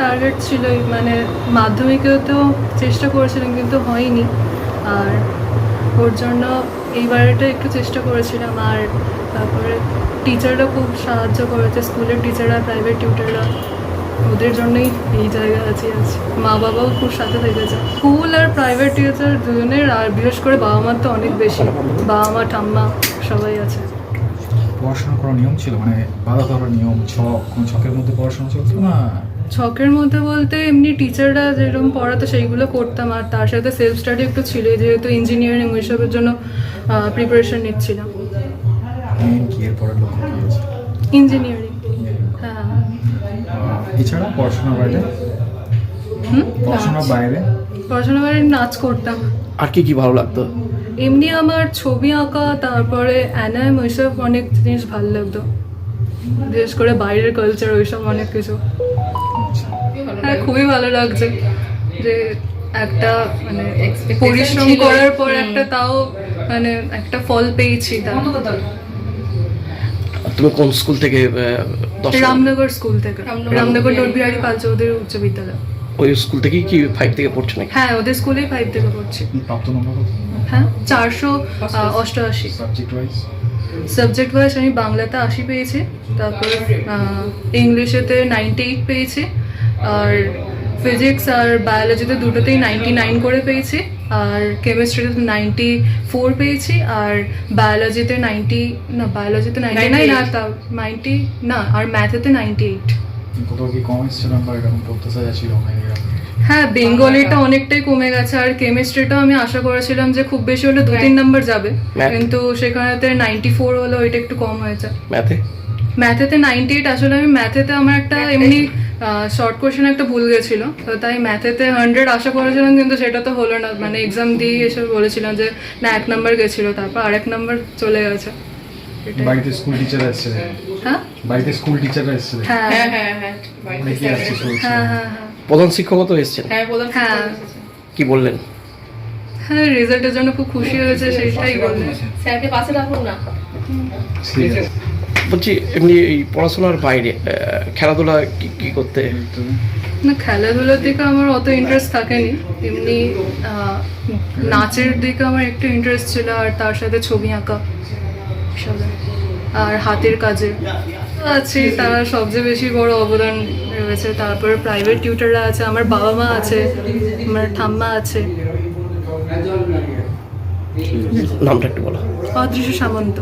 Target ছিলই মানে মাধ্যমিকেও তো চেষ্টা করেছিলাম, কিন্তু হয়নি। আর ওর জন্য এইবারটা একটু চেষ্টা করেছিলাম, আর তারপরে টিচাররা খুব সাহায্য করেছে, স্কুলের টিচাররা প্রাইভেট টিউটাররা ওদের জন্যই এই জায়গা আছে আছি মা বাবাও খুব সাথে থেকেছে। স্কুল আর প্রাইভেট টিচার দুজনের, আর বিশেষ করে বাবা মার তো অনেক বেশি। বাবা মা ঠাম্মা সবাই আছে। পড়াশোনা করার নিয়ম ছিল? মানে বাধা ধরার নিয়ম ছক কোনো ছকের মধ্যে পড়াশোনা চলতো না? ছকের মধ্যে বলতে এমনি টিচাররা যেরকম পড়াতো সেইগুলো করতাম আর তার সাথে সেলফ স্টাডি একটু ছিল যেহেতু ইঞ্জিনিয়ারিং ওইসবের জন্য প্রিপারেশন নিচ্ছিলাম। ইঞ্জিনিয়ারিং হ্যাঁ। এছাড়া পড়াশোনার বাইরে? হুম? পড়াশোনার বাইরে? পড়াশোনা নাচ করতাম। আর কি কি ভালো লাগতো? এমনি আমার ছবি আঁকা তারপরে অ্যানাম ওইসব অনেক জিনিস ভালো লাগতো। বিশেষ করে বাইরের কালচার ওইসব অনেক কিছু। খুবই ভালো লাগছে যে একটা মানে পরিশ্রম করার পর একটা তাও মানে একটা ফল পেয়েছি তার। তুমি কোন স্কুল থেকে রামনগর স্কুল থেকে। রামনগর। রামনগর নোটবিহারী পাল চৌধুরী উচ্চ বিদ্যালয়। ওই স্কুল থেকেই কি ফাইভ থেকে পড়ছো নাকি? হ্যাঁ ওদের স্কুলেই ফাইভ থেকে পড়ছি। প্রাপ্ত নম্বর কত? হ্যাঁ চারশো অষ্টআশি। সাবজেক্ট ওয়াইজ সাবজেক্ট ওয়াইজ আমি বাংলাতে আশি পেয়েছি তারপর ইংলিশেতে নাইনটি এইট পেয়েছি আর ফিজিক্স আর বায়োলজিতে দুটোতেই নাইনটি নাইন করে পেয়েছি আর কেমিস্ট্রিতে নাইনটি ফোর পেয়েছি আর বায়োলজিতে নাইনটি না বায়োলজিতে নাইনটি নাইন আর তা নাইনটি না আর ম্যাথেতে নাইনটি এইট কোথাও কি কম এসছে নাম্বার এরকম হ্যাঁ বেঙ্গলিটা অনেকটাই কমে গেছে আর কেমিস্ট্রিটাও আমি আশা করেছিলাম যে খুব বেশি হলে দু তিন নাম্বার যাবে? কিন্তু সেখানেতে নাইনটি ফোর হলো ওইটা একটু কম হয়েছে। ম্যাথে ম্যাথেতে নাইনটি এইট আসলে আমি ম্যাথেতে আমার একটা এমনি শর্ট কোয়েশ্চেন একটা ভুল গেছিল। তো তাই ম্যাথেতে হান্ড্রেড আশা করেছিলাম কিন্তু সেটা তো হলো না। মানে এক্সাম দিয়ে এসে বলেছিলাম যে না এক নাম্বার গেছিল তারপর আরেক নাম্বার চলে গেছে। বাড়িতে স্কুল টিচার এসছে? হ্যাঁ? বাড়িতে স্কুল টিচাররা এসছে? হ্যাঁ। হ্যাঁ হ্যাঁ হ্যাঁ আসছে শুনছি হ্যাঁ হ্যাঁ হ্যাঁ। প্রধান শিক্ষকও তো এসেছেন হ্যাঁ প্রধান হ্যাঁ। কি বললেন? হ্যাঁ রেজাল্টের জন্য খুব খুশি হয়েছে সেটাই বলব স্যারকে পাশে রাখুন না। ঠিক আছে। বলছি এমনি এই পড়াশোনার বাইরে খেলাধুলা কি কি করতে? না খেলাধুলার দিকে আমার অত ইন্টারেস্ট থাকেনি। এমনি নাচের দিকে আমার একটু ইন্টারেস্ট ছিল আর তার সাথে ছবি আঁকা আর হাতের কাজে আছে তারা সবচেয়ে বেশি বড় অবদান রয়েছে। তারপর প্রাইভেট টিউটাররা আছে আমার বাবা মা আছে আমার ঠাম্মা আছে। নামটা একটু বলো। অদৃশ্য সামন্ত।